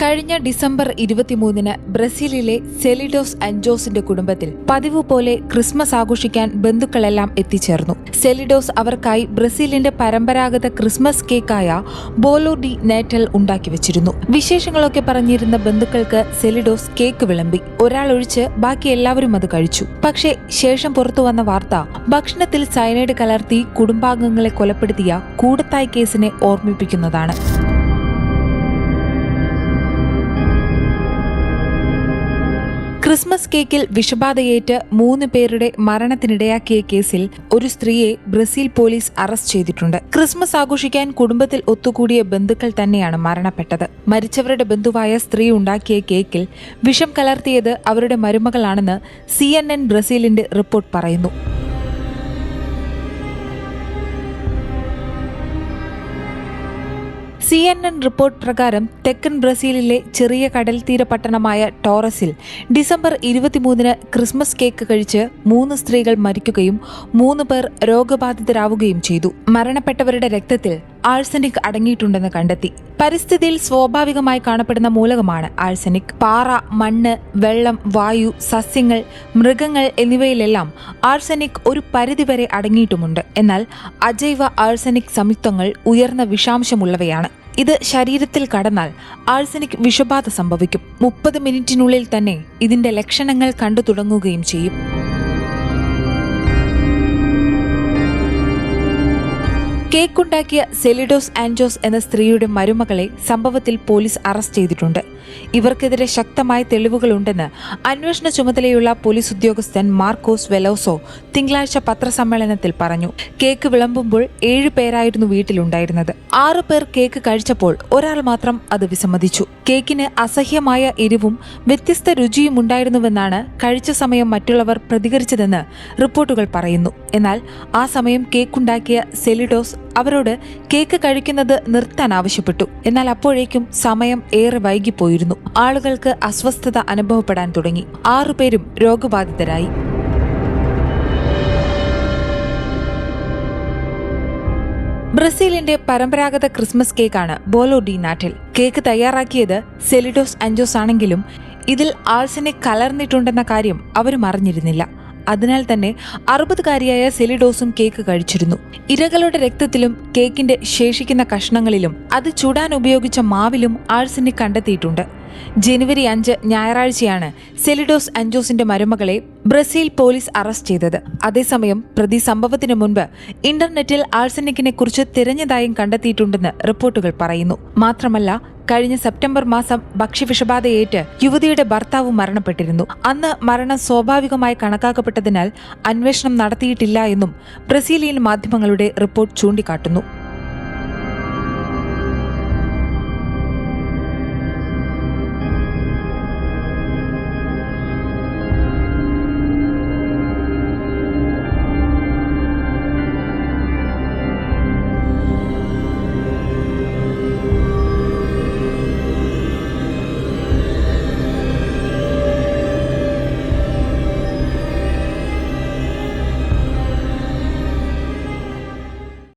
കഴിഞ്ഞ ഡിസംബർ ഇരുപത്തിമൂന്നിന് ബ്രസീലിലെ സെലിഡോസ് അൻജോസിന്റെ കുടുംബത്തിൽ പതിവ് പോലെ ക്രിസ്മസ് ആഘോഷിക്കാൻ ബന്ധുക്കളെല്ലാം എത്തിച്ചേർന്നു. സെലിഡോസ് അവർക്കായി ബ്രസീലിന്റെ പരമ്പരാഗത ക്രിസ്മസ് കേക്കായ ബോലോ ഡി നേറ്റൽ ഉണ്ടാക്കി വെച്ചിരുന്നു. വിശേഷങ്ങളൊക്കെ പറഞ്ഞിരുന്ന ബന്ധുക്കൾക്ക് സെലിഡോസ് കേക്ക് വിളമ്പി. ഒരാൾ ഒഴിച്ച് ബാക്കി എല്ലാവരും അത് കഴിച്ചു. പക്ഷേ ശേഷം പുറത്തു വന്ന വാർത്ത ഭക്ഷണത്തിൽ സയനൈഡ് കലർത്തി കുടുംബാംഗങ്ങളെ കൊലപ്പെടുത്തിയ കൂടത്തായ് കേസിനെ ഓർമ്മിപ്പിക്കുന്നതാണ്. ക്രിസ്മസ് കേക്കിൽ വിഷബാധയേറ്റ് മൂന്ന് പേരുടെ മരണത്തിനിടയാക്കിയ കേസിൽ ഒരു സ്ത്രീയെ ബ്രസീൽ പോലീസ് അറസ്റ്റ് ചെയ്തിട്ടുണ്ട്. ക്രിസ്മസ് ആഘോഷിക്കാൻ കുടുംബത്തിൽ ഒത്തുകൂടിയ ബന്ധുക്കൾ തന്നെയാണ് മരണപ്പെട്ടത്. മരിച്ചവരുടെ ബന്ധുവായ സ്ത്രീ ഉണ്ടാക്കിയ കേക്കിൽ വിഷം കലർത്തിയത് അവരുടെ മരുമകളാണെന്ന് സി ബ്രസീലിന്റെ റിപ്പോർട്ട് പറയുന്നു. സി എൻ എൻ റിപ്പോർട്ട് പ്രകാരം തെക്കൻ ബ്രസീലിലെ ചെറിയ കടൽത്തീര പട്ടണമായ ടോറസിൽ ഡിസംബർ ഇരുപത്തിമൂന്നിന് ക്രിസ്മസ് കേക്ക് കഴിച്ച് മൂന്ന് സ്ത്രീകൾ മരിക്കുകയും മൂന്ന് പേർ രോഗബാധിതരാവുകയും ചെയ്തു. മരണപ്പെട്ടവരുടെ രക്തത്തിൽ ആഴ്സനിക് അടങ്ങിയിട്ടുണ്ടെന്ന് കണ്ടെത്തി. പരിസ്ഥിതിയിൽ സ്വാഭാവികമായി കാണപ്പെടുന്ന മൂലകമാണ് ആഴ്സനിക്. പാറ മണ്ണ് വെള്ളം വായു സസ്യങ്ങൾ മൃഗങ്ങൾ എന്നിവയിലെല്ലാം ആഴ്സനിക് ഒരു പരിധിവരെ അടങ്ങിയിട്ടുമുണ്ട്. എന്നാൽ അജൈവ ആഴ്സനിക് സംയുക്തങ്ങൾ ഉയർന്ന വിഷാംശമുള്ളവയാണ്. ഇത് ശരീരത്തിൽ കടന്നാൽ ആൾസനിക് വിഷബാധ സംഭവിക്കും. മുപ്പത് മിനിറ്റിനുള്ളിൽ തന്നെ ഇതിന്റെ ലക്ഷണങ്ങൾ കണ്ടു തുടങ്ങുകയും ചെയ്യും. കേക്കുണ്ടാക്കിയ സെലിഡോസ് ആൻജോസ് എന്ന സ്ത്രീയുടെ മരുമകളെ സംഭവത്തിൽ പോലീസ് അറസ്റ്റ് ചെയ്തിട്ടുണ്ട്. ഇവർക്കെതിരെ ശക്തമായ തെളിവുകളുണ്ടെന്ന് അന്വേഷണ ചുമതലയുള്ള പോലീസ് ഉദ്യോഗസ്ഥൻ മാർക്കോസ് വെലോസോ തിങ്കളാഴ്ച പത്രസമ്മേളനത്തിൽ പറഞ്ഞു. കേക്ക് വിളമ്പുമ്പോൾ ഏഴു പേരായിരുന്നു വീട്ടിലുണ്ടായിരുന്നത്. ആറു പേർ കേക്ക് കഴിച്ചപ്പോൾ ഒരാൾ മാത്രം അത് വിസമ്മതിച്ചു. കേക്കിന് അസഹ്യമായ എരിവും വ്യത്യസ്ത രുചിയും ഉണ്ടായിരുന്നുവെന്നാണ് കഴിച്ച സമയം മറ്റുള്ളവർ പ്രതികരിച്ചതെന്ന് റിപ്പോർട്ടുകൾ പറയുന്നു. എന്നാൽ ആ സമയം കേക്കുണ്ടാക്കിയ സെലിഡോസ് അവരോട് കേക്ക് കഴിക്കുന്നത് നിർത്താൻ ആവശ്യപ്പെട്ടു. എന്നാൽ അപ്പോഴേക്കും സമയം ഏറെ വൈകിപ്പോയിരുന്നു. ആളുകൾക്ക് അസ്വസ്ഥത അനുഭവപ്പെടാൻ തുടങ്ങി. ആറുപേരും രോഗബാധിതരായി. ബ്രസീലിന്റെ പരമ്പരാഗത ക്രിസ്മസ് കേക്കാണ് ബോലോ ഡി നാട്ടിൽ കേക്ക് തയ്യാറാക്കിയത് സെലിഡോസ് അഞ്ചോസ് ആണെങ്കിലും ഇതിൽ ആൾസിനെ കലർന്നിട്ടുണ്ടെന്ന കാര്യം അവരും അറിഞ്ഞിരുന്നില്ല. അതിനാൽ തന്നെ അറുപതുകാരിയായ സെലിഡോസും കേക്ക് കഴിച്ചിരുന്നു. ഇരകളുടെ രക്തത്തിലും കേക്കിന്റെ ശേഷിക്കുന്ന കഷ്ണങ്ങളിലും അത് ചുടാൻ ഉപയോഗിച്ച മാവിലും ആഴ്സിനെ കണ്ടെത്തിയിട്ടുണ്ട്. ജനുവരി അഞ്ച് ഞായറാഴ്ചയാണ് സെലിഡോസ് അഞ്ചോസിന്റെ മരുമകളെ ബ്രസീൽ പോലീസ് അറസ്റ്റ് ചെയ്തത്. അതേസമയം പ്രതി സംഭവത്തിന് മുൻപ് ഇന്റർനെറ്റിൽ ആഴ്സനിക്കിനെ കുറിച്ച് തിരഞ്ഞതായും കണ്ടെത്തിയിട്ടുണ്ടെന്ന് റിപ്പോർട്ടുകൾ പറയുന്നു. മാത്രമല്ല കഴിഞ്ഞ സെപ്റ്റംബർ മാസം ഭക്ഷ്യവിഷബാധയേറ്റ് യുവതിയുടെ ഭർത്താവ് മരണപ്പെട്ടിരുന്നു. അന്ന് മരണം സ്വാഭാവികമായി കണക്കാക്കപ്പെട്ടതിനാൽ അന്വേഷണം നടത്തിയിട്ടില്ല എന്നും ബ്രസീലിയൻ മാധ്യമങ്ങളുടെ റിപ്പോർട്ട് ചൂണ്ടിക്കാട്ടുന്നു.